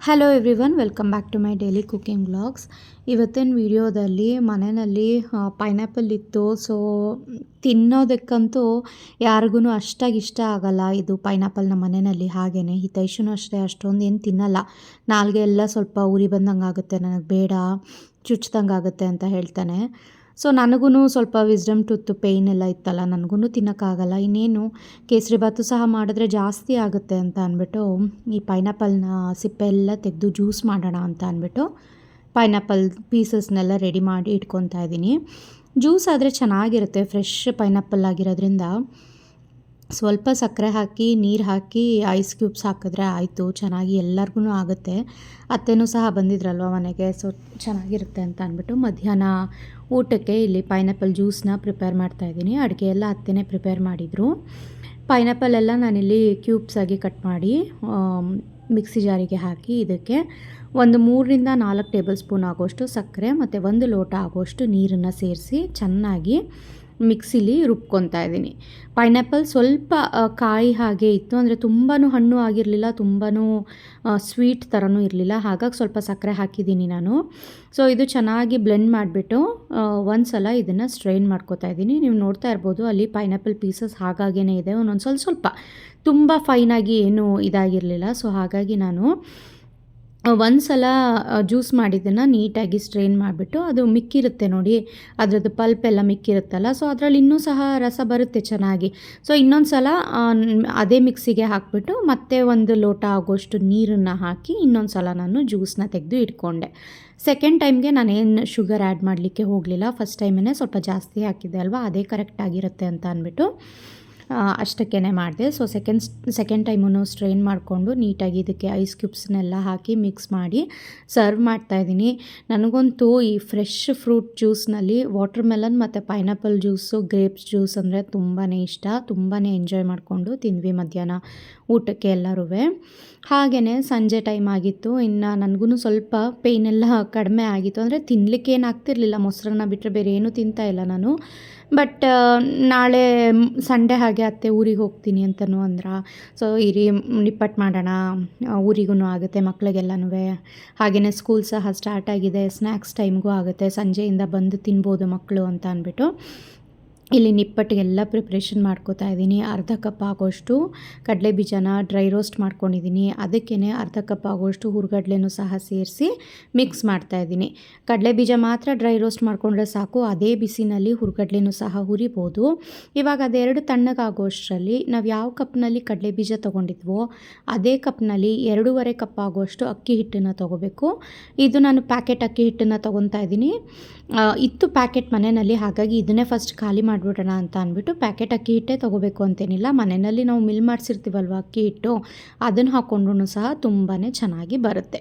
Hello everyone welcome back to my daily cooking blogs ಇವತ್ತಿನ ವಿಡಿಯೋದಲ್ಲಿ ಮನೆಯಲ್ಲಿ ಪೈನಾಪಲ್ ಇತ್ತು. ಸೊ ತಿನ್ನೋದಕ್ಕಂತೂ ಯಾರಿಗೂ ಅಷ್ಟಾಗಿ ಇಷ್ಟ ಆಗಲ್ಲ ಇದು ಪೈನಾಪಲ್ ನಮ್ಮ ಮನೆಯಲ್ಲಿ ಹಾಗೇ ಹಿತೈಷನೂ ಅಷ್ಟೇ, ಅಷ್ಟೊಂದು ಏನು ತಿನ್ನಲ್ಲ. ನಾಲ್ಗೆ ಎಲ್ಲ ಸ್ವಲ್ಪ ಉರಿ ಬಂದಂಗೆ ಆಗುತ್ತೆ ನನಗೆ ಬೇಡ ಚುಚ್ದಂಗೆ ಆಗುತ್ತೆ ಅಂತ ಹೇಳ್ತಾನೆ. ಸೊ ನನಗೂ ಸ್ವಲ್ಪ ವಿಸ್ಡಮ್ ಟೂತ್ ಪೇಯ್ನ್ ಎಲ್ಲ ಇತ್ತಲ್ಲ ನನಗೂ ತಿನ್ನೋಕ್ಕಾಗಲ್ಲ. ಇನ್ನೇನು, ಕೇಸರಿ ಬಾತು ಸಹ ಮಾಡಿದ್ರೆ ಜಾಸ್ತಿ ಆಗುತ್ತೆ ಅಂತ ಅಂದ್ಬಿಟ್ಟು, ಈ ಪೈನಾಪಲ್ನ ಸಿಪ್ಪೆ ಎಲ್ಲ ತೆಗೆದು ಜ್ಯೂಸ್ ಮಾಡೋಣ ಅಂತ ಅಂದ್ಬಿಟ್ಟು ಪೈನಾಪಲ್ ಪೀಸಸ್ನೆಲ್ಲ ರೆಡಿ ಮಾಡಿ ಇಟ್ಕೊತಾ ಇದ್ದೀನಿ. ಜ್ಯೂಸ್ ಆದರೆ ಚೆನ್ನಾಗಿರುತ್ತೆ ಫ್ರೆಶ್ ಪೈನಾಪಲ್ ಆಗಿರೋದ್ರಿಂದ. ಸ್ವಲ್ಪ ಸಕ್ಕರೆ ಹಾಕಿ, ನೀರು ಹಾಕಿ ಐಸ್ ಕ್ಯೂಬ್ಸ್ ಹಾಕಿದ್ರೆ ಆಯಿತು, ಚೆನ್ನಾಗಿ ಎಲ್ಲರಿಗೂ ಆಗುತ್ತೆ. ಅತ್ತೆನೂ ಸಹ ಬಂದಿದ್ರಲ್ವ ಮನೆಗೆ ಸೊ ಚೆನ್ನಾಗಿರುತ್ತೆ ಅಂತ ಅಂದ್ಬಿಟ್ಟು ಮಧ್ಯಾಹ್ನ ಊಟಕ್ಕೆ ಇಲ್ಲಿ ಪೈನಾಪಲ್ ಜ್ಯೂಸನ್ನ ಪ್ರಿಪೇರ್ ಮಾಡ್ತಾಯಿದ್ದೀನಿ ಅಡುಗೆ ಎಲ್ಲ ಅತ್ತೆನೇ ಪ್ರಿಪೇರ್ ಮಾಡಿದರು. ಪೈನಾಪಲ್ ಎಲ್ಲ ನಾನಿಲ್ಲಿ ಕ್ಯೂಬ್ಸ್ ಆಗಿ ಕಟ್ ಮಾಡಿ ಮಿಕ್ಸಿ ಜಾರಿಗೆ ಹಾಕಿ ಇದಕ್ಕೆ ಒಂದು ಮೂರರಿಂದ ನಾಲ್ಕು ಟೇಬಲ್ ಸ್ಪೂನ್ ಆಗೋಷ್ಟು ಸಕ್ಕರೆ ಮತ್ತು ಒಂದು ಲೋಟ ಆಗೋಷ್ಟು ನೀರನ್ನು ಸೇರಿಸಿ ಚೆನ್ನಾಗಿ ಮಿಕ್ಸಿಲಿ ರುಬ್ಕೊತಾ ಇದ್ದೀನಿ. ಪೈನಾಪಲ್ ಸ್ವಲ್ಪ ಕಾಯಿ ಹಾಗೆ ಇತ್ತು. ಅಂದರೆ ತುಂಬಾ ಹಣ್ಣು ಆಗಿರಲಿಲ್ಲ ತುಂಬಾ ಸ್ವೀಟ್ ಥರನೂ ಇರಲಿಲ್ಲ. ಹಾಗಾಗಿ ಸ್ವಲ್ಪ ಸಕ್ಕರೆ ಹಾಕಿದ್ದೀನಿ ನಾನು. ಸೊ, ಇದು ಚೆನ್ನಾಗಿ ಬ್ಲೆಂಡ್ ಮಾಡಿಬಿಟ್ಟು ಒಂದು ಸಲ ಇದನ್ನು ಸ್ಟ್ರೈನ್ ಮಾಡ್ಕೋತಾ ಇದ್ದೀನಿ. ನೀವು ನೋಡ್ತಾ ಇರ್ಬೋದು, ಅಲ್ಲಿ ಪೈನಾಪಲ್ ಪೀಸಸ್ ಹಾಗಾಗೇ ಇದೆ. ಒಂದೊಂದು ಸ್ವಲ್ಪ ಸ್ವಲ್ಪ ತುಂಬ ಫೈನಾಗಿ ಏನು ಇದಾಗಿರಲಿಲ್ಲ. ಸೊ, ಹಾಗಾಗಿ ನಾನು ಒಂದು ಸಲ ಜ್ಯೂಸ್ ಮಾಡಿದ್ದನ್ನು ನೀಟಾಗಿ ಸ್ಟ್ರೈನ್ ಮಾಡಿಬಿಟ್ಟು ಅದು ಮಿಕ್ಕಿರುತ್ತೆ ನೋಡಿ. ಅದರದ್ದು ಪಲ್ಪ್ ಎಲ್ಲ ಮಿಕ್ಕಿರುತ್ತಲ್ಲ, ಸೊ ಅದರಲ್ಲಿ ಇನ್ನೂ ಸಹ ರಸ ಬರುತ್ತೆ ಚೆನ್ನಾಗಿ. ಸೊ ಇನ್ನೊಂದು ಸಲ ಅದೇ ಮಿಕ್ಸಿಗೆ ಹಾಕಿಬಿಟ್ಟು ಮತ್ತೆ ಒಂದು ಲೋಟ ಆಗೋಷ್ಟು ನೀರನ್ನು ಹಾಕಿ ಇನ್ನೊಂದು ಸಲ ನಾನು ಜ್ಯೂಸನ್ನ ತೆಗೆದು ಇಟ್ಕೊಂಡೆ. ಸೆಕೆಂಡ್ ಟೈಮ್ಗೆ ನಾನೇನು ಶುಗರ್ ಆ್ಯಡ್ ಮಾಡಲಿಕ್ಕೆ ಹೋಗಲಿಲ್ಲ. ಫಸ್ಟ್ ಟೈಮೇ ಸ್ವಲ್ಪ ಜಾಸ್ತಿ ಹಾಕಿದ್ದೆ ಅಲ್ವಾ, ಅದೇ ಕರೆಕ್ಟಾಗಿರುತ್ತೆ ಅಂತ ಅಂದ್ಬಿಟ್ಟು. ಅಷ್ಟಕ್ಕೇ ಮಾಡಿದೆ. ಸೊ ಸೆಕೆಂಡ್ ಸೆಕೆಂಡ್ ಟೈಮೂ ಸ್ಟ್ರೈನ್ ಮಾಡಿಕೊಂಡು ನೀಟಾಗಿ ಇದಕ್ಕೆ ಐಸ್ ಕ್ಯೂಬ್ಸ್ನೆಲ್ಲ ಹಾಕಿ ಮಿಕ್ಸ್ ಮಾಡಿ ಸರ್ವ್ ಮಾಡ್ತಾಯಿದ್ದೀನಿ ನನಗಂತೂ ಈ ಫ್ರೆಶ್ ಫ್ರೂಟ್ ಜ್ಯೂಸ್ನಲ್ಲಿ ವಾಟರ್ ಮೆಲನ್ ಮತ್ತು ಪೈನಾಪಲ್ ಜ್ಯೂಸು ಗ್ರೇಪ್ಸ್ ಜ್ಯೂಸ್ ಅಂದರೆ ತುಂಬಾ ಇಷ್ಟ. ತುಂಬಾ ಎಂಜಾಯ್ ಮಾಡಿಕೊಂಡು ತಿಂದ್ವಿ ಮಧ್ಯಾಹ್ನ ಊಟಕ್ಕೆ ಎಲ್ಲರೂ ಹಾಗೆಯೇ ಸಂಜೆ ಟೈಮ್ ಆಗಿತ್ತು. ಇನ್ನು ನನಗೂ ಸ್ವಲ್ಪ ಪೇಯ್ನೆಲ್ಲ ಕಡಿಮೆ ಆಗಿತ್ತು. ಅಂದರೆ ತಿನ್ನಲಿಕ್ಕೆ ಏನಾಗ್ತಿರ್ಲಿಲ್ಲ ಮೊಸರನ್ನ ಬಿಟ್ಟರೆ ಬೇರೆ ಏನೂ ತಿಂತಾಯಿಲ್ಲ ನಾನು. ಬಟ್ ನಾಳೆ ಸಂಡೇ ಹಾಗೆ ಅತ್ತೆ ಊರಿಗೆ ಹೋಗ್ತೀನಿ ಅಂತಲೂ ಅಂದ್ರೆ, ಸೊ ಇರಿ ನಿಪ್ಪಟ್ಟು ಮಾಡೋಣ ಊರಿಗೂ ಆಗುತ್ತೆ ಮಕ್ಳಿಗೆಲ್ಲನೂ ಹಾಗೆಯೇ ಸ್ಕೂಲ್ ಸಹ ಸ್ಟಾರ್ಟ್ ಆಗಿದೆ ಸ್ನ್ಯಾಕ್ಸ್ ಟೈಮ್ಗೂ ಆಗುತ್ತೆ, ಸಂಜೆಯಿಂದ ಬಂದು ತಿನ್ಬೋದು ಮಕ್ಕಳು ಅಂತ ಅಂದ್ಬಿಟ್ಟು. ಇಲ್ಲಿ ನಿಪ್ಪಟ್ಟಿಗೆಲ್ಲ ಪ್ರಿಪ್ರೇಷನ್ ಮಾಡ್ಕೋತಾ ಇದ್ದೀನಿ. ಅರ್ಧ ಕಪ್ ಆಗೋಷ್ಟು ಕಡಲೆ ಬೀಜನ ಡ್ರೈ ರೋಸ್ಟ್ ಮಾಡ್ಕೊಂಡಿದ್ದೀನಿ. ಅದಕ್ಕೇ ಅರ್ಧ ಕಪ್ ಆಗೋಷ್ಟು ಹುರ್ಗಡ್ಲೆನೂ ಸಹ ಸೇರಿಸಿ ಮಿಕ್ಸ್ ಮಾಡ್ತಾ ಇದ್ದೀನಿ. ಕಡಲೆ ಬೀಜ ಮಾತ್ರ ಡ್ರೈ ರೋಸ್ಟ್ ಮಾಡಿಕೊಂಡ್ರೆ ಸಾಕು. ಅದೇ ಬಿಸಿನಲ್ಲಿ ಹುರ್ಗಡ್ಲೆನೂ ಸಹ ಹುರಿಬೋದು. ಇವಾಗ ಅದೆರಡು ತಣ್ಣಗಾಗೋಷ್ಟರಲ್ಲಿ ನಾವು ಯಾವ ಕಪ್ನಲ್ಲಿ ಕಡಲೆ ಬೀಜ ತೊಗೊಂಡಿದ್ವೋ ಅದೇ ಕಪ್ನಲ್ಲಿ ಎರಡೂವರೆ ಕಪ್ ಆಗೋಷ್ಟು ಅಕ್ಕಿ ಹಿಟ್ಟನ್ನು ತೊಗೋಬೇಕು. ಇದು ನಾನು ಪ್ಯಾಕೆಟ್ ಅಕ್ಕಿ ಹಿಟ್ಟನ್ನು ತೊಗೊತಾ ಇದ್ದೀನಿ. ಇತ್ತು ಪ್ಯಾಕೆಟ್ ಮನೆಯಲ್ಲಿ. ಹಾಗಾಗಿ ಇದನ್ನೇ ಫಸ್ಟ್ ಖಾಲಿ ಮಾಡಿ ಮಾಡಿಬಿಡೋಣ ಅಂತ ಅಂದ್ಬಿಟ್ಟು ಪ್ಯಾಕೆಟ್ ಅಕ್ಕಿ ಹಿಟ್ಟೇ ತೊಗೋಬೇಕು ಅಂತೇನಿಲ್ಲ. ಮನೆಯಲ್ಲಿ ನಾವು ಮಿಲ್ ಮಾಡಿಸಿರ್ತೀವಲ್ವ ಅಕ್ಕಿ ಹಿಟ್ಟು ಅದನ್ನು ಹಾಕ್ಕೊಂಡ್ರೂ ಸಹ ತುಂಬಾ ಚೆನ್ನಾಗಿ ಬರುತ್ತೆ.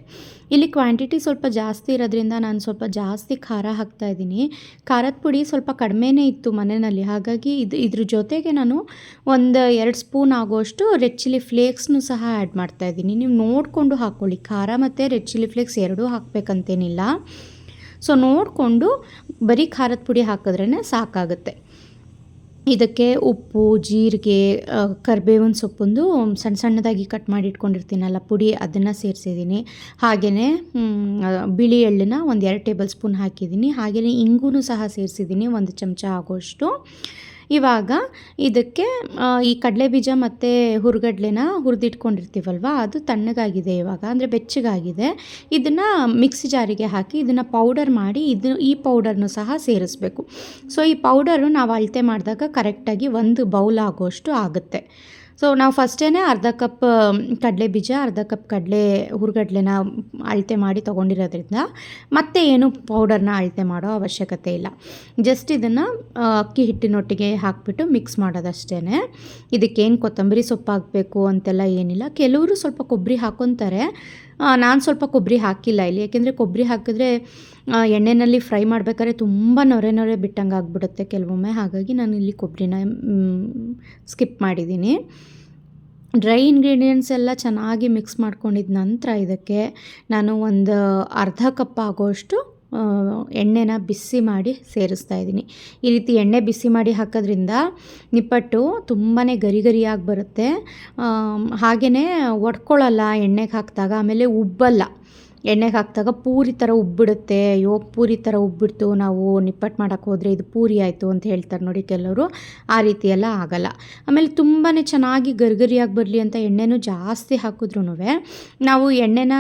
ಇಲ್ಲಿ ಕ್ವಾಂಟಿಟಿ ಸ್ವಲ್ಪ ಜಾಸ್ತಿ ಇರೋದ್ರಿಂದ ನಾನು ಸ್ವಲ್ಪ ಜಾಸ್ತಿ ಖಾರ ಹಾಕ್ತಾ ಇದ್ದೀನಿ. ಖಾರದ ಪುಡಿ ಸ್ವಲ್ಪ ಕಡಿಮೆನೇ ಇತ್ತು ಮನೆಯಲ್ಲಿ. ಹಾಗಾಗಿ ಇದು, ಇದ್ರ ಜೊತೆಗೆ ನಾನು ಒಂದು ಎರಡು ಸ್ಪೂನ್ ಆಗೋಷ್ಟು ರೆಡ್ ಚಿಲ್ಲಿ ಫ್ಲೇಕ್ಸ್ನು ಸಹ ಆ್ಯಡ್ ಮಾಡ್ತಾಯಿದ್ದೀನಿ ನೀವು ನೋಡಿಕೊಂಡು ಹಾಕ್ಕೊಳ್ಳಿ ಖಾರ ಮತ್ತು ರೆಡ್ ಚಿಲ್ಲಿ ಫ್ಲೇಕ್ಸ್ ಎರಡೂ ಹಾಕಬೇಕಂತೇನಿಲ್ಲ. ಸೊ ನೋಡಿಕೊಂಡು ಬರೀ ಖಾರದ ಪುಡಿ ಹಾಕಿದ್ರೇ ಸಾಕಾಗುತ್ತೆ. ಇದಕ್ಕೆ ಉಪ್ಪು, ಜೀರಿಗೆ ಕರಿಬೇವಿನ ಸೊಪ್ಪೊಂದು ಸಣ್ಣ ಸಣ್ಣದಾಗಿ ಕಟ್ ಮಾಡಿ ಇಟ್ಕೊಂಡಿರ್ತೀನಲ್ಲ ಪುಡಿ ಅದನ್ನು ಸೇರಿಸಿದ್ದೀನಿ. ಹಾಗೆಯೇ ಬಿಳಿ ಎಳ್ಳನ್ನ ಒಂದು ಎರಡು ಟೇಬಲ್ ಸ್ಪೂನ್ ಹಾಕಿದ್ದೀನಿ. ಹಾಗೆಯೇ ಇಂಗೂ ಸಹ ಸೇರಿಸಿದ್ದೀನಿ, ಒಂದು ಚಮಚ ಆಗೋಷ್ಟು. ಇವಾಗ ಇದಕ್ಕೆ ಈ ಕಡಲೆ ಬೀಜ ಮತ್ತು ಹುರ್ಗಡ್ಲೆನ ಹುರಿದಿಟ್ಕೊಂಡಿರ್ತೀವಲ್ವ, ಅದು ತಣ್ಣಗಾಗಿದೆ ಇವಾಗ, ಅಂದರೆ ಬೆಚ್ಚಗಾಗಿದೆ. ಇದನ್ನು ಮಿಕ್ಸಿ ಜಾರಿಗೆ ಹಾಕಿ ಇದನ್ನು ಪೌಡರ್ ಮಾಡಿ ಇದು, ಈ ಪೌಡರ್ನು ಸಹ ಸೇರಿಸ್ಬೇಕು. ಸೊ, ಈ ಪೌಡರು ನಾವು ಅಳತೆ ಮಾಡಿದಾಗ ಕರೆಕ್ಟಾಗಿ ಒಂದು ಬೌಲ್ ಆಗೋಷ್ಟು ಆಗುತ್ತೆ. ಸೊ ನಾವು ಫಸ್ಟೇ ಅರ್ಧ ಕಪ್ ಕಡಲೆ ಬೀಜ, ಅರ್ಧ ಕಪ್ ಕಡಲೆ ಹುರುಗಡಲೆನ ಅಳತೆ ಮಾಡಿ ತೊಗೊಂಡಿರೋದ್ರಿಂದ ಮತ್ತೆ ಏನು ಪೌಡರ್ನ ಅಳತೆ ಮಾಡೋ ಅವಶ್ಯಕತೆ ಇಲ್ಲ. ಜಸ್ಟ್ ಇದನ್ನು ಅಕ್ಕಿ ಹಿಟ್ಟಿನೊಟ್ಟಿಗೆ ಹಾಕಿಬಿಟ್ಟು ಮಿಕ್ಸ್ ಮಾಡೋದಷ್ಟೇ ಇದಕ್ಕೇನು ಕೊತ್ತಂಬರಿ ಸೊಪ್ಪು ಹಾಕಬೇಕು ಅಂತೆಲ್ಲ ಏನಿಲ್ಲ. ಕೆಲವರು ಸ್ವಲ್ಪ ಕೊಬ್ಬರಿ ಹಾಕೊತಾರೆ. ನಾನು ಸ್ವಲ್ಪ ಕೊಬ್ಬರಿ ಹಾಕಿಲ್ಲ ಇಲ್ಲಿ. ಯಾಕೆಂದರೆ ಕೊಬ್ಬರಿ ಹಾಕಿದ್ರೆ ಎಣ್ಣೆಯಲ್ಲಿ ಫ್ರೈ ಮಾಡ್ಬೇಕಾದ್ರೆ ತುಂಬ ನೊರೆ ನೊರೆ ಬಿಟ್ಟಂಗೆ ಆಗಿಬಿಡುತ್ತೆ ಕೆಲವೊಮ್ಮೆ. ಹಾಗಾಗಿ ನಾನು ಇಲ್ಲಿ ಕೊಬ್ಬರಿನ ಸ್ಕಿಪ್ ಮಾಡಿದ್ದೀನಿ ಡ್ರೈ ಇಂಗ್ರೀಡಿಯೆಂಟ್ಸ್ ಎಲ್ಲ ಚೆನ್ನಾಗಿ ಮಿಕ್ಸ್ ಮಾಡ್ಕೊಂಡಿದ್ದ ನಂತರ ಇದಕ್ಕೆ ನಾನು ಒಂದು ಅರ್ಧ ಕಪ್ ಆಗೋಷ್ಟು ಎಣ್ಣೆನ ಬಿಸಿ ಮಾಡಿ ಸೇರಿಸ್ತಾ ಇದ್ದೀನಿ. ಈ ರೀತಿ ಎಣ್ಣೆ ಬಿಸಿ ಮಾಡಿ ಹಾಕೋದ್ರಿಂದ ನಿಪ್ಪಟ್ಟು ತುಂಬಾ ಗರಿ ಗರಿಯಾಗಿ ಬರುತ್ತೆ ಹಾಗೆಯೇ ಒಡ್ಕೊಳ್ಳಲ್ಲ ಎಣ್ಣೆಗೆ ಹಾಕಿದಾಗ, ಆಮೇಲೆ ಉಬ್ಬಲ್ಲ. ಎಣ್ಣೆಗೆ ಹಾಕಿದಾಗ ಪೂರಿ ಥರ ಉಬ್ಬಿಡುತ್ತೆ. ಅಯ್ಯೋ, ಪೂರಿ ಥರ ಉಬ್ಬಿಡ್ತು, ನಾವು ನಿಪ್ಪಟ್ಟು ಮಾಡೋಕ್ಕೆ ಹೋದರೆ ಇದು ಪೂರಿ ಆಯಿತು ಅಂತ ಹೇಳ್ತಾರೆ ನೋಡಿ ಕೆಲವರು. ಆ ರೀತಿ ಎಲ್ಲ ಆಗಲ್ಲ. ಆಮೇಲೆ ತುಂಬಾ ಚೆನ್ನಾಗಿ ಗರಿಗರಿಯಾಗಿ ಬರಲಿ ಅಂತ ಎಣ್ಣೆನೂ ಜಾಸ್ತಿ ಹಾಕಿದ್ರೂ ನಾವು ಎಣ್ಣೆನ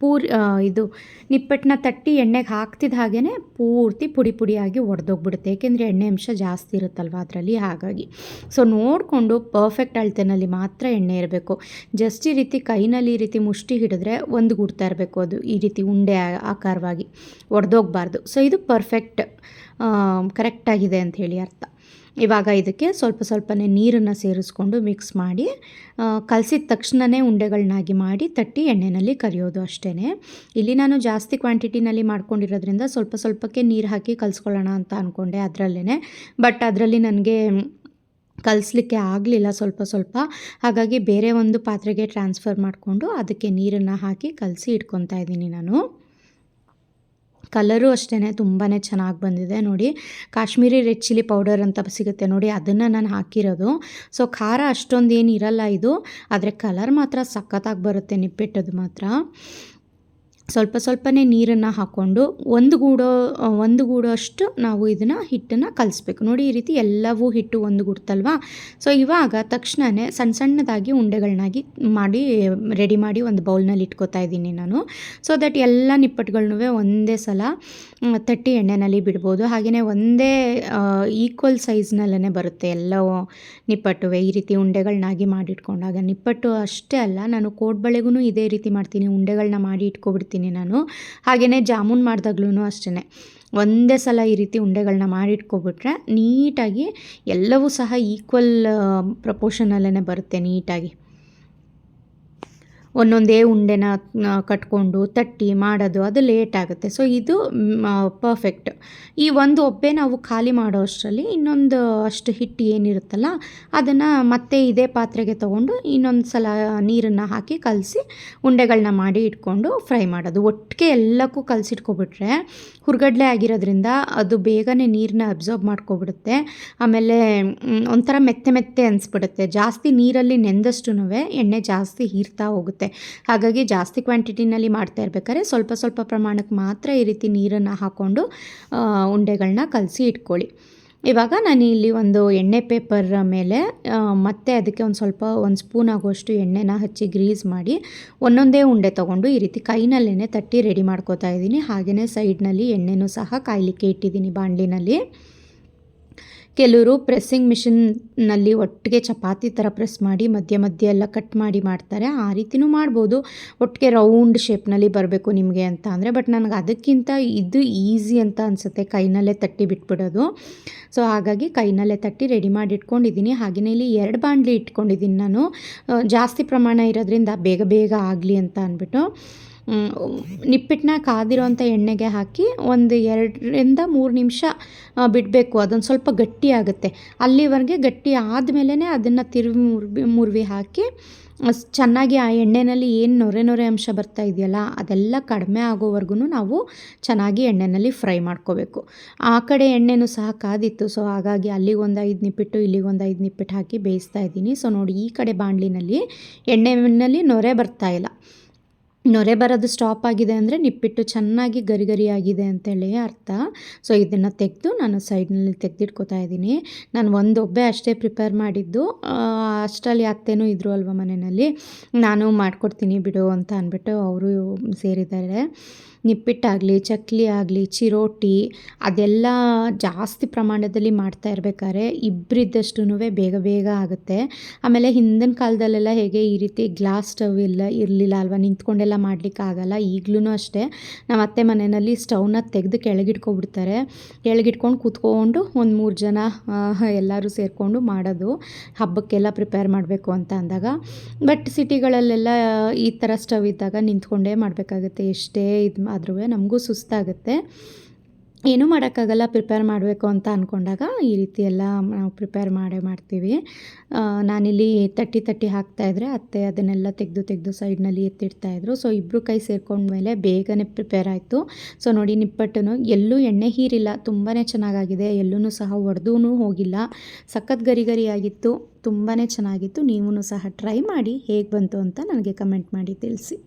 ಪೂರಿ ಇದು ನಿಪ್ಪಟ್ಟನ್ನ ತಟ್ಟಿ ಎಣ್ಣೆಗೆ ಹಾಕ್ತಿದ್ದ ಹಾಗೆಯೇ ಪೂರ್ತಿ ಪುಡಿ ಪುಡಿಯಾಗಿ ಒಡೆದೋಗ್ಬಿಡುತ್ತೆ. ಏಕೆಂದರೆ ಎಣ್ಣೆ ಅಂಶ ಜಾಸ್ತಿ ಇರುತ್ತಲ್ವ ಅದರಲ್ಲಿ? ಹಾಗಾಗಿ. ಸೊ, ನೋಡಿಕೊಂಡು ಪರ್ಫೆಕ್ಟ್ ಅಳತೆನಲ್ಲಿ ಮಾತ್ರ ಎಣ್ಣೆ ಇರಬೇಕು. ಜಸ್ಟ್ ಈ ರೀತಿ ಕೈನಲ್ಲಿ ಈ ರೀತಿ ಮುಷ್ಟಿ ಹಿಡಿದ್ರೆ ಒಂದು ಗುಡ್ತಾ ಇರಬೇಕು ಅದು ಈ ರೀತಿ ಉಂಡೆ ಆಕಾರವಾಗಿ ಒಡೆದೋಗ್ಬಾರ್ದು. ಸೊ ಇದು ಪರ್ಫೆಕ್ಟ್ ಕರೆಕ್ಟಾಗಿದೆ ಅಂತ ಹೇಳಿ ಅರ್ಥ. ಇವಾಗ ಇದಕ್ಕೆ ಸ್ವಲ್ಪ ಸ್ವಲ್ಪನೇ ನೀರನ್ನು ಸೇರಿಸ್ಕೊಂಡು ಮಿಕ್ಸ್ ಮಾಡಿ ಕಲಸಿದ ತಕ್ಷಣವೇ ಉಂಡೆಗಳನ್ನಾಗಿ ಮಾಡಿ ತಟ್ಟಿ ಎಣ್ಣೆಯಲ್ಲಿ ಕರಿಯೋದು ಅಷ್ಟೇ ಇಲ್ಲಿ ನಾನು ಜಾಸ್ತಿ ಕ್ವಾಂಟಿಟಿನಲ್ಲಿ ಮಾಡ್ಕೊಂಡಿರೋದ್ರಿಂದ ಸ್ವಲ್ಪ ಸ್ವಲ್ಪಕ್ಕೆ ನೀರು ಹಾಕಿ ಕಲಿಸ್ಕೊಳ್ಳೋಣ ಅಂತ ಅಂದ್ಕೊಂಡೆ ಅದರಲ್ಲೇ ಬಟ್ ಅದರಲ್ಲಿ ನನಗೆ ಕಲಿಸ್ಲಿಕ್ಕೆ ಆಗಲಿಲ್ಲ ಸ್ವಲ್ಪ ಸ್ವಲ್ಪ. ಹಾಗಾಗಿ ಬೇರೆ ಒಂದು ಪಾತ್ರೆಗೆ ಟ್ರಾನ್ಸ್ಫರ್ ಮಾಡಿಕೊಂಡು ಅದಕ್ಕೆ ನೀರನ್ನು ಹಾಕಿ ಕಲಸಿ ಇಟ್ಕೊತಾ ಇದ್ದೀನಿ ನಾನು. ಕಲರು ಅಷ್ಟೇ ತುಂಬಾ ಚೆನ್ನಾಗಿ ಬಂದಿದೆ ನೋಡಿ. ಕಾಶ್ಮೀರಿ ರೆಡ್ ಚಿಲ್ಲಿ ಪೌಡರ್ ಅಂತ ಸಿಗುತ್ತೆ ನೋಡಿ, ಅದನ್ನು ನಾನು ಹಾಕಿರೋದು. ಸೊ ಖಾರ ಅಷ್ಟೊಂದು ಏನು ಇರಲ್ಲ ಇದು, ಆದರೆ ಕಲರ್ ಮಾತ್ರ ಸಖತ್ತಾಗಿ ಬರುತ್ತೆ ನಿಪ್ಪೆಟ್ಟದು ಮಾತ್ರ. ಸ್ವಲ್ಪ ಸ್ವಲ್ಪನೇ ನೀರನ್ನು ಹಾಕ್ಕೊಂಡು ಒಂದು ಗೂಡೋ ಒಂದು ಗೂಡೋ ಅಷ್ಟು ನಾವು ಇದನ್ನು ಹಿಟ್ಟನ್ನು ಕಲಿಸ್ಬೇಕು. ನೋಡಿ ಈ ರೀತಿ ಎಲ್ಲವೂ ಹಿಟ್ಟು ಒಂದು ಗುಡ್ತಲ್ವಾ? ಸೊ ಇವಾಗ ತಕ್ಷಣವೇ ಸಣ್ಣ ಸಣ್ಣದಾಗಿ ಉಂಡೆಗಳನ್ನಾಗಿ ಮಾಡಿ ರೆಡಿ ಮಾಡಿ ಒಂದು ಬೌಲ್ನಲ್ಲಿ ಇಟ್ಕೋತಾ ಇದ್ದೀನಿ ನಾನು. ಸೊ ದಟ್ ಎಲ್ಲ ನಿಪ್ಪಟ್ಟುಗಳ್ನೂ ಒಂದೇ ಸಲ ತಟ್ಟಿ ಎಣ್ಣೆನಲ್ಲಿ ಬಿಡ್ಬೋದು. ಹಾಗೆಯೇ ಒಂದೇ ಈಕ್ವಲ್ ಸೈಜ್ನಲ್ಲೇ ಬರುತ್ತೆ ಎಲ್ಲವೂ ನಿಪ್ಪಟ್ಟು ಈ ರೀತಿ ಉಂಡೆಗಳನ್ನಾಗಿ ಮಾಡಿಟ್ಕೊಂಡಾಗ. ನಿಪ್ಪಟ್ಟು ಅಷ್ಟೇ ಅಲ್ಲ, ನಾನು ಕೋಡ್ಬಳೆಗೂ ಇದೇ ರೀತಿ ಮಾಡ್ತೀನಿ. ಉಂಡೆಗಳನ್ನ ಮಾಡಿ ಇಟ್ಕೊಬಿಡ್ತೀನಿ. ನಾನು. ಹಾಗೆಯೇ ಜಾಮೂನ್ ಮಾಡಿದಾಗ್ಲೂ ಅಷ್ಟೇ ಒಂದೇ ಸಲ ಈ ರೀತಿ ಉಂಡೆಗಳನ್ನ ಮಾಡಿಟ್ಕೊಬಿಟ್ರೆ ನೀಟಾಗಿ ಎಲ್ಲವೂ ಸಹ ಈಕ್ವಲ್ ಪ್ರಪೋರ್ಷನಲ್ಲೇ ಬರುತ್ತೆ ನೀಟಾಗಿ. ಒಂದೊಂದೇ ಉಂಡೆನ ಕಟ್ಕೊಂಡು ತಟ್ಟಿ ಮಾಡೋದು, ಅದು ಲೇಟ್ ಆಗುತ್ತೆ. ಸೊ ಇದು ಪರ್ಫೆಕ್ಟ್ ಈ ಒಂದು ಒಬ್ಬೆ ನಾವು ಖಾಲಿ ಮಾಡೋ ಅಷ್ಟರಲ್ಲಿ ಇನ್ನೊಂದು ಅಷ್ಟು ಹಿಟ್ಟು ಏನಿರುತ್ತಲ್ಲ, ಅದನ್ನು ಮತ್ತೆ ಇದೇ ಪಾತ್ರೆಗೆ ತೊಗೊಂಡು ಇನ್ನೊಂದು ಸಲ ನೀರನ್ನು ಹಾಕಿ ಕಲಸಿ ಉಂಡೆಗಳನ್ನ ಮಾಡಿ ಇಟ್ಕೊಂಡು ಫ್ರೈ ಮಾಡೋದು. ಒಟ್ಟಿಗೆ ಎಲ್ಲಕ್ಕೂ ಕಲಸಿಟ್ಕೊಬಿಟ್ರೆ ಹುರ್ಗಡ್ಲೆ ಆಗಿರೋದ್ರಿಂದ ಅದು ಬೇಗನೆ ನೀರನ್ನ ಅಬ್ಸಾರ್ಬ್ ಮಾಡ್ಕೊಬಿಡುತ್ತೆ. ಆಮೇಲೆ ಒಂಥರ ಮೆತ್ತೆ ಮೆತ್ತೆ ಅನಿಸ್ಬಿಡುತ್ತೆ. ಜಾಸ್ತಿ ನೀರಲ್ಲಿ ನೆಂದಷ್ಟು ಎಣ್ಣೆ ಜಾಸ್ತಿ ಹೀರ್ತಾ ಹೋಗುತ್ತೆ. ಹಾಗಾಗಿ ಜಾಸ್ತಿ ಕ್ವಾಂಟಿಟಿನಲ್ಲಿ ಮಾಡ್ತಾ ಇರ್ಬೇಕಾದ್ರೆ ಸ್ವಲ್ಪ ಸ್ವಲ್ಪ ಪ್ರಮಾಣಕ್ಕೆ ಮಾತ್ರ ಈ ರೀತಿ ನೀರನ್ನು ಹಾಕ್ಕೊಂಡು ಉಂಡೆಗಳನ್ನ ಕಲಸಿ ಇಟ್ಕೊಳ್ಳಿ. ಇವಾಗ ನಾನು ಇಲ್ಲಿ ಒಂದು ಎಣ್ಣೆ ಪೇಪರ್ ಮೇಲೆ ಮತ್ತೆ ಅದಕ್ಕೆ ಒಂದು ಸ್ವಲ್ಪ, ಒಂದು ಸ್ಪೂನ್ ಆಗುವಷ್ಟು ಎಣ್ಣೆನ ಹಚ್ಚಿ ಗ್ರೀಸ್ ಮಾಡಿ, ಒಂದೊಂದೇ ಉಂಡೆ ತೊಗೊಂಡು ಈ ರೀತಿ ಕೈನಲ್ಲೇ ತಟ್ಟಿ ರೆಡಿ ಮಾಡ್ಕೋತಾ ಇದ್ದೀನಿ. ಹಾಗೆಯೇ ಸೈಡ್ನಲ್ಲಿ ಎಣ್ಣೆನೂ ಸಹ ಕಾಯಲಿಕ್ಕೆ ಇಟ್ಟಿದ್ದೀನಿ ಬಾಣಲಿನಲ್ಲಿ. ಕೆಲವರು ಪ್ರೆಸ್ಸಿಂಗ್ ಮಿಷಿನ್ನಲ್ಲಿ ಒಟ್ಟಿಗೆ ಚಪಾತಿ ಥರ ಪ್ರೆಸ್ ಮಾಡಿ, ಮಧ್ಯ ಮಧ್ಯ ಎಲ್ಲ ಕಟ್ ಮಾಡಿ ಮಾಡ್ತಾರೆ. ಆ ರೀತಿನೂ ಮಾಡ್ಬೋದು. ಒಟ್ಟಿಗೆ ರೌಂಡ್ ಶೇಪ್ನಲ್ಲಿ ಬರಬೇಕು ನಿಮಗೆ ಅಂತ ಅಂದರೆ ಬಟ್ ನನಗೆ ಅದಕ್ಕಿಂತ ಇದು ಈಸಿ ಅಂತ ಅನಿಸುತ್ತೆ ಕೈನಲ್ಲೇ ತಟ್ಟಿ ಬಿಟ್ಬಿಡೋದು. ಸೊ ಹಾಗಾಗಿ ಕೈನಲ್ಲೇ ತಟ್ಟಿ ರೆಡಿ ಮಾಡಿ ಇಟ್ಕೊಂಡಿದ್ದೀನಿ. ಹಾಗೆಯೇ ಇಲ್ಲಿ ಎರಡು ಬಾಣಲಿ ಇಟ್ಕೊಂಡಿದ್ದೀನಿ ನಾನು. ಜಾಸ್ತಿ ಪ್ರಮಾಣ ಇರೋದ್ರಿಂದ ಬೇಗ ಬೇಗ ಆಗಲಿ ಅಂತ ಅಂದ್ಬಿಟ್ಟು ನಿಪ್ಪಿಟ್ಟನ್ನ ಕಾದಿರೋಂಥ ಎಣ್ಣೆಗೆ ಹಾಕಿ ಒಂದು ಎರಡರಿಂದ ಮೂರು ನಿಮಿಷ ಬಿಡಬೇಕು. ಅದೊಂದು ಸ್ವಲ್ಪ ಗಟ್ಟಿ ಆಗುತ್ತೆ. ಅಲ್ಲಿವರೆಗೆ ಗಟ್ಟಿ ಆದಮೇಲೆ ಅದನ್ನು ತಿರುವಿ ಮುರ್ವಿ ಮುರ್ವಿ ಹಾಕಿ ಚೆನ್ನಾಗಿ ಆ ಎಣ್ಣೆಯಲ್ಲಿ ಏನು ನೊರೆ ನೊರೆ ಅಂಶ ಬರ್ತಾ ಇದೆಯಲ್ಲ, ಅದೆಲ್ಲ ಕಡಿಮೆ ಆಗೋವರೆಗೂ ನಾವು ಚೆನ್ನಾಗಿ ಎಣ್ಣೆಯಲ್ಲಿ ಫ್ರೈ ಮಾಡ್ಕೋಬೇಕು. ಆ ಕಡೆ ಎಣ್ಣೆನೂ ಸಹ ಕಾದಿತ್ತು. ಸೊ, ಹಾಗಾಗಿ ಅಲ್ಲಿಗೊಂದು ಐದು ನಿಪ್ಪಿಟ್ಟು, ಇಲ್ಲಿಗೊಂದು ಐದು ನಿಪ್ಪಿಟ್ಟು ಹಾಕಿ ಬೇಯಿಸ್ತಾ ಇದ್ದೀನಿ. ಸೊ, ನೋಡಿ, ಈ ಕಡೆ ಬಾಣಲಿನಲ್ಲಿ ಎಣ್ಣೆನಲ್ಲಿ ನೊರೆ ಬರ್ತಾ ಇಲ್ಲ. ನೊರೆ ಬರೋದು ಸ್ಟಾಪ್ ಆಗಿದೆ ಅಂದರೆ ನಿಪ್ಪಿಟ್ಟು ಚೆನ್ನಾಗಿ ಗರಿ ಗರಿಯಾಗಿದೆ ಅಂತೇಳಿ ಅರ್ಥ. ಸೊ ಇದನ್ನು ತೆಗೆದು ನಾನು ಸೈಡ್ನಲ್ಲಿ ತೆಗೆದಿಟ್ಕೋತಾ ಇದ್ದೀನಿ. ನಾನು ಒಂದು ಒಬ್ಬೆ ಅಷ್ಟೇ ಪ್ರಿಪೇರ್ ಮಾಡಿದ್ದು. ಅಷ್ಟರಲ್ಲಿ ಅತ್ತೆನೂ ಇದ್ದರು ಅಲ್ವ ಮನೆಯಲ್ಲಿ? ನಾನು ಮಾಡಿಕೊಡ್ತೀನಿ ಬಿಡು ಅಂತ ಅಂದ್ಬಿಟ್ಟು ಅವರು ಸೇರಿದ್ದಾರೆ. ನಿಪ್ಪಿಟ್ಟಾಗಲಿ, ಚಕ್ಲಿ ಆಗಲಿ, ಚಿರೋಟಿ ಅದೆಲ್ಲ ಜಾಸ್ತಿ ಪ್ರಮಾಣದಲ್ಲಿ ಮಾಡ್ತಾ ಇರ್ಬೇಕಾದ್ರೆ ಇಬ್ಬರಿದ್ದಷ್ಟು ಬೇಗ ಬೇಗ ಆಗುತ್ತೆ. ಆಮೇಲೆ ಹಿಂದಿನ ಕಾಲದಲ್ಲೆಲ್ಲ ಹೇಗೆ ಈ ರೀತಿ ಗ್ಲಾಸ್ ಸ್ಟವ್ ಇಲ್ಲ, ಇರಲಿಲ್ಲ ಅಲ್ವಾ, ನಿಂತ್ಕೊಂಡೆಲ್ಲ ಮಾಡ್ಲಿಕ್ಕೆ ಆಗಲ್ಲ ಈಗಲೂ ಅಷ್ಟೇ. ನಮ್ಮ ಅತ್ತೆ ಮನೆಯಲ್ಲಿ ಸ್ಟವ್ನ ತೆಗೆದು ಕೆಳಗಿಟ್ಕೊಬಿಡ್ತಾರೆ. ಕೆಳಗಿಟ್ಕೊಂಡು ಕೂತ್ಕೊಂಡು ಒಂದು ಮೂರು ಜನ ಎಲ್ಲರೂ ಸೇರಿಕೊಂಡು ಮಾಡೋದು, ಹಬ್ಬಕ್ಕೆಲ್ಲ ಪ್ರಿಪೇರ್ ಮಾಡಬೇಕು ಅಂತ ಅಂದಾಗ. ಬಟ್ ಸಿಟಿಗಳಲ್ಲೆಲ್ಲ ಈ ಥರ ಸ್ಟವ್ ಇದ್ದಾಗ ನಿಂತ್ಕೊಂಡೇ ಮಾಡಬೇಕಾಗುತ್ತೆ, ಎಷ್ಟೇ ಇದು ಆದ್ರೂ ನಮಗೂ ಸುಸ್ತಾಗುತ್ತೆ. ಏನೂ ಮಾಡೋಕ್ಕಾಗಲ್ಲ, ಪ್ರಿಪೇರ್ ಮಾಡಬೇಕು ಅಂತ ಅಂದ್ಕೊಂಡಾಗ ಈ ರೀತಿ ಎಲ್ಲ ನಾವು ಪ್ರಿಪೇರ್ ಮಾಡೇ, ಮಾಡ್ತೀವಿ. ನಾನಿಲ್ಲಿ ತಟ್ಟಿ ತಟ್ಟಿ ಹಾಕ್ತಾಯಿದ್ರೆ ಅತ್ತೆ ಅದನ್ನೆಲ್ಲ ತೆಗೆದು ತೆಗೆದು ಸೈಡ್ನಲ್ಲಿ ಎತ್ತಿಡ್ತಾಯಿದ್ರು ಸೊ ಇಬ್ಬರು ಕೈ ಸೇರ್ಕೊಂಡ್ಮೇಲೆ ಬೇಗನೆ ಪ್ರಿಪೇರ್ ಆಯಿತು. ಸೊ, ನೋಡಿ ನಿಪ್ಪಟ್ಟನು ಎಲ್ಲೂ ಎಣ್ಣೆ ಹೀರಿಲ್ಲ ತುಂಬಾ ಚೆನ್ನಾಗಾಗಿದೆ. ಎಲ್ಲೂ ಸಹ ಒಡೆದೂ ಹೋಗಿಲ್ಲ. ಸಖತ್ ಗರಿ ಗರಿ ಆಗಿತ್ತು ತುಂಬಾ ಚೆನ್ನಾಗಿತ್ತು. ನೀವೂ ಸಹ ಟ್ರೈ ಮಾಡಿ ಹೇಗೆ ಬಂತು ಅಂತ ನನಗೆ ಕಮೆಂಟ್ ಮಾಡಿ ತಿಳಿಸಿ.